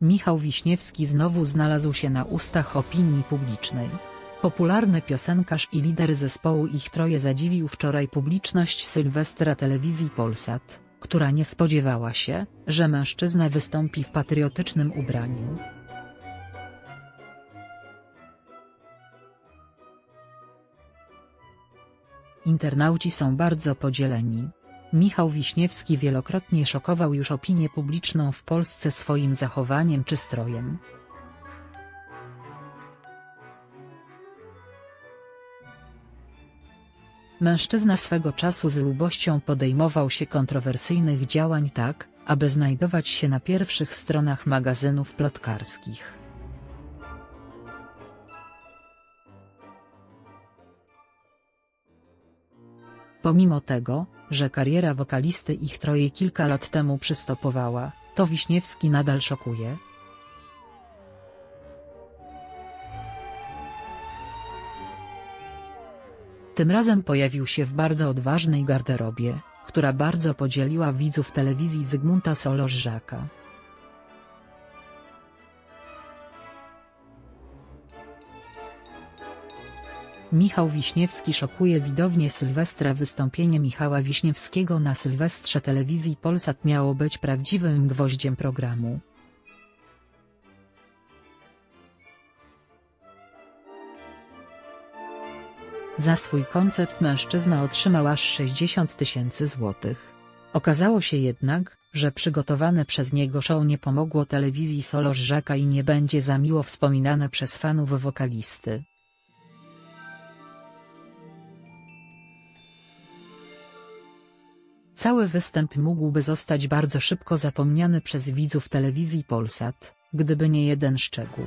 Michał Wiśniewski znowu znalazł się na ustach opinii publicznej. Popularny piosenkarz i lider zespołu Ich Troje zadziwił wczoraj publiczność Sylwestra telewizji Polsat, która nie spodziewała się, że mężczyzna wystąpi w patriotycznym ubraniu. Internauci są bardzo podzieleni. Michał Wiśniewski wielokrotnie szokował już opinię publiczną w Polsce swoim zachowaniem czy strojem. Mężczyzna swego czasu z lubością podejmował się kontrowersyjnych działań tak, aby znajdować się na pierwszych stronach magazynów plotkarskich. Pomimo tego, że kariera wokalisty ich troje kilka lat temu przystopowała, to Wiśniewski nadal szokuje. Tym razem pojawił się w bardzo odważnej garderobie, która bardzo podzieliła widzów telewizji Zygmunta Solorzaka. Michał Wiśniewski szokuje widownię Sylwestra Wystąpienie Michała Wiśniewskiego na Sylwestrze telewizji Polsat miało być prawdziwym gwoździem programu. Za swój koncept mężczyzna otrzymał aż 60 tysięcy złotych. Okazało się jednak, że przygotowane przez niego show nie pomogło telewizji Solorzaka i nie będzie za miło wspominane przez fanów wokalisty. Cały występ mógłby zostać bardzo szybko zapomniany przez widzów telewizji Polsat, gdyby nie jeden szczegół.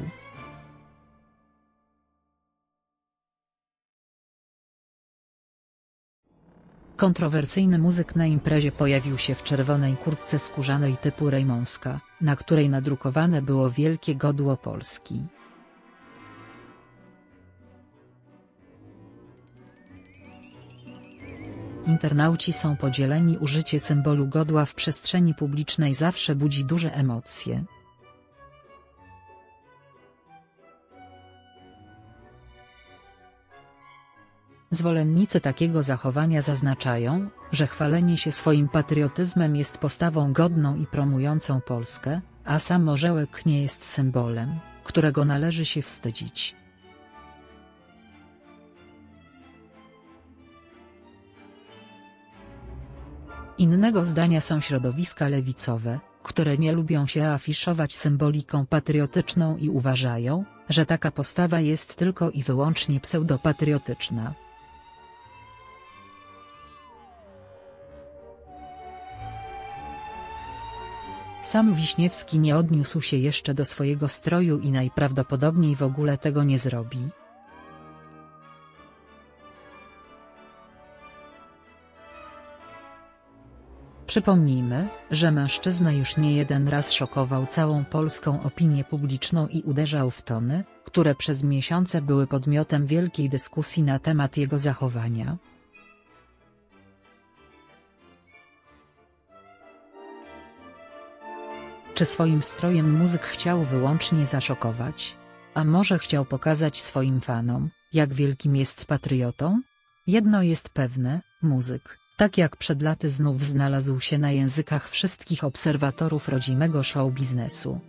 Kontrowersyjny muzyk na imprezie pojawił się w czerwonej kurtce skórzanej typu rejmonska, na której nadrukowane było wielkie godło Polski. Internauci są podzieleni użycie symbolu godła w przestrzeni publicznej zawsze budzi duże emocje. Zwolennicy takiego zachowania zaznaczają, że chwalenie się swoim patriotyzmem jest postawą godną i promującą Polskę, a sam orzełek nie jest symbolem, którego należy się wstydzić. Innego zdania są środowiska lewicowe, które nie lubią się afiszować symboliką patriotyczną i uważają, że taka postawa jest tylko i wyłącznie pseudopatriotyczna. Sam Wiśniewski nie odniósł się jeszcze do swojego stroju i najprawdopodobniej w ogóle tego nie zrobi. Przypomnijmy, że mężczyzna już nie jeden raz szokował całą polską opinię publiczną i uderzał w tony, które przez miesiące były podmiotem wielkiej dyskusji na temat jego zachowania. Czy swoim strojem muzyk chciał wyłącznie zaszokować? A może chciał pokazać swoim fanom, jak wielkim jest patriotą? Jedno jest pewne, muzyk, tak jak przed laty znów znalazł się na językach wszystkich obserwatorów rodzimego show biznesu.